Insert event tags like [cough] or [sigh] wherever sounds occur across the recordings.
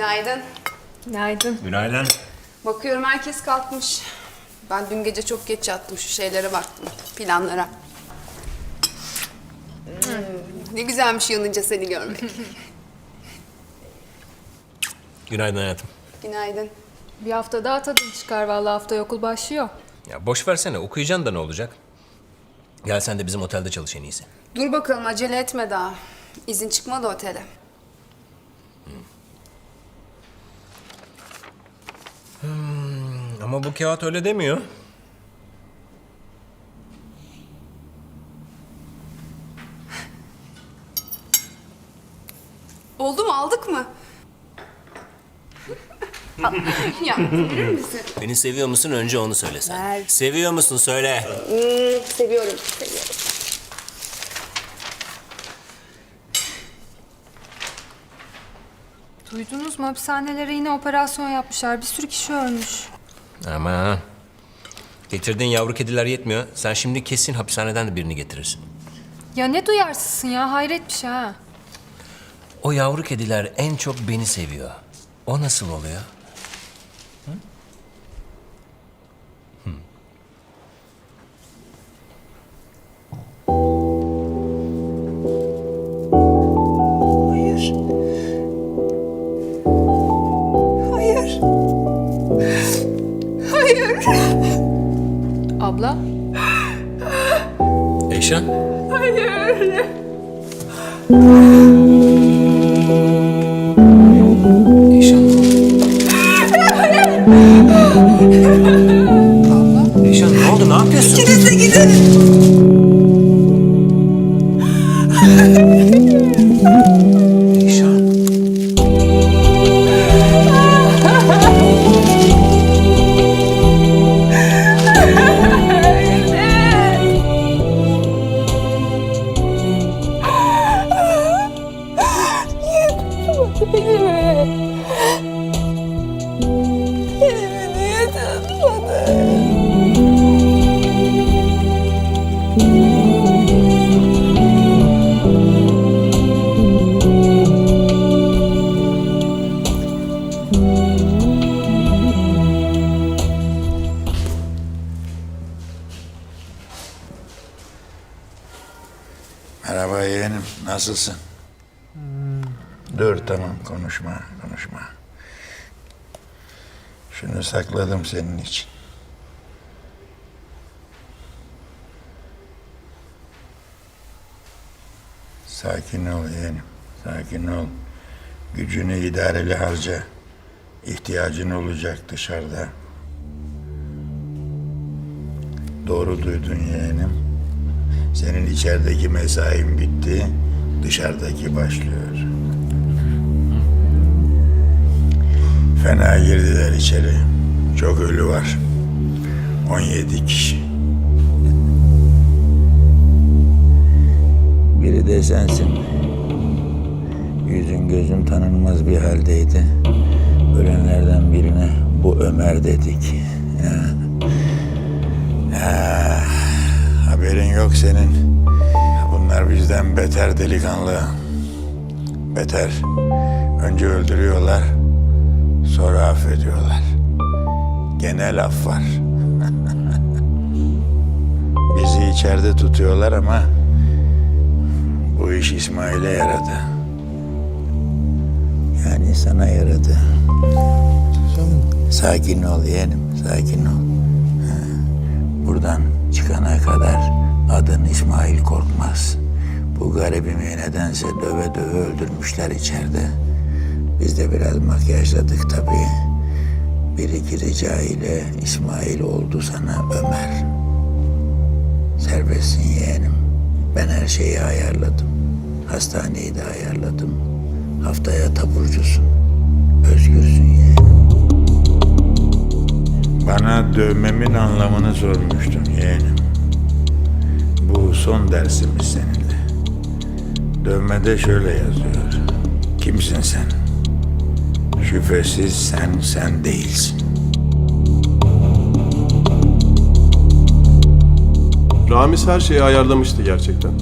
Günaydın. Günaydın. Günaydın. Bakıyorum herkes kalkmış. Ben dün gece çok geç yattım. Şu şeylere baktım. Planlara. Hmm, Ne güzelmiş yanınca seni görmek. [laughs] Günaydın hayatım. Günaydın. Bir hafta daha tadın çıkar vallahi haftaya okul başlıyor. Ya boş versene okuyacaksın da ne olacak? Gel sen de bizim otelde çalış en iyisi. Dur bakalım acele etme daha. İzin çıkmadı otele. Ama bu kağıt öyle demiyor. Oldu mu aldık mı? [laughs] ya verir misin? Beni seviyor musun önce onu söyle sen. Ver. Seviyor musun söyle. Seviyorum, seviyorum. Duydunuz mu hapishanelere yine operasyon yapmışlar. Bir sürü kişi ölmüş. Ama getirdiğin yavru kediler yetmiyor. Sen şimdi kesin hapishaneden de birini getirirsin. Ya ne duyarsızsın ya hayret bir şey ha. O yavru kediler en çok beni seviyor. O nasıl oluyor? Hayır. Hayır. Hayır. Abla Eyşan? Hayır. Eyşan. Abla. Eyşan ne oldu ne yapıyorsun? Eyşan. Merhaba yeğenim, nasılsın? Dur tamam, konuşma, konuşma. Şunu sakladım senin için. Sakin ol yeğenim, sakin ol. Gücünü idareli harca. İhtiyacın olacak dışarıda. Doğru duydun yeğenim. Senin içerideki mesain bitti, dışarıdaki başlıyor. Fena girdiler içeri. Çok ölü var. 17 kişi. Biri de sensin. Yüzün gözün tanınmaz bir haldeydi. Ölenlerden birine bu Ömer dedik. [laughs] Ya. Ya. Yok senin. Bunlar bizden beter delikanlı. Beter. Önce öldürüyorlar, sonra affediyorlar. Genel af var. [laughs] Bizi içeride tutuyorlar ama bu iş İsmail'e yaradı. Yani sana yaradı. Sakin ol yeğenim, sakin ol. Buradan çıkana kadar adın İsmail Korkmaz. Bu garibimi nedense döve döve öldürmüşler içeride. Biz de biraz makyajladık tabii. Bir iki rica ile İsmail oldu sana Ömer. Serbestsin yeğenim. Ben her şeyi ayarladım. Hastaneyi de ayarladım. Haftaya taburcusun. Özgürsün yeğenim. Bana dövmemin anlamını sormuştun yeğenim bu son dersimiz seninle. Dövmede şöyle yazıyor. Kimsin sen? Şüphesiz sen sen değilsin. Ramiz her şeyi ayarlamıştı gerçekten.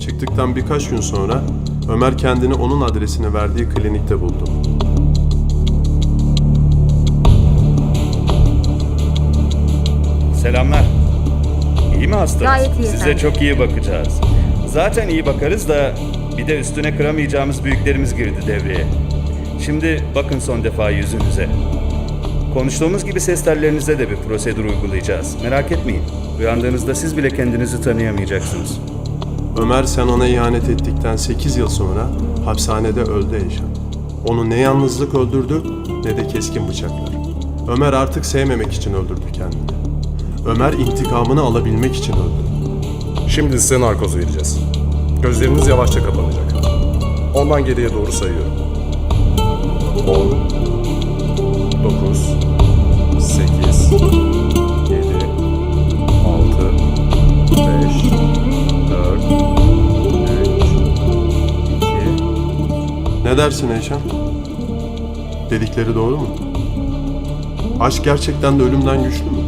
Çıktıktan birkaç gün sonra Ömer kendini onun adresini verdiği klinikte buldu. Selamlar. İyi mi hastanız? Gayet iyi Size efendim. çok iyi bakacağız. Zaten iyi bakarız da bir de üstüne kıramayacağımız büyüklerimiz girdi devreye. Şimdi bakın son defa yüzünüze. Konuştuğumuz gibi ses tellerinize de bir prosedür uygulayacağız. Merak etmeyin. Uyandığınızda siz bile kendinizi tanıyamayacaksınız. Ömer sen ona ihanet ettikten 8 yıl sonra hapishanede öldü Eyşan. Onu ne yalnızlık öldürdü ne de keskin bıçaklar. Ömer artık sevmemek için öldürdü kendini. Ömer intikamını alabilmek için öldü. Şimdi size narkoz vereceğiz. Gözleriniz yavaşça kapanacak. Ondan geriye doğru sayıyorum. 10 9 8 7 6 5 4 3 2 Ne dersin Eyşan? Dedikleri doğru mu? Aşk gerçekten de ölümden güçlü mü?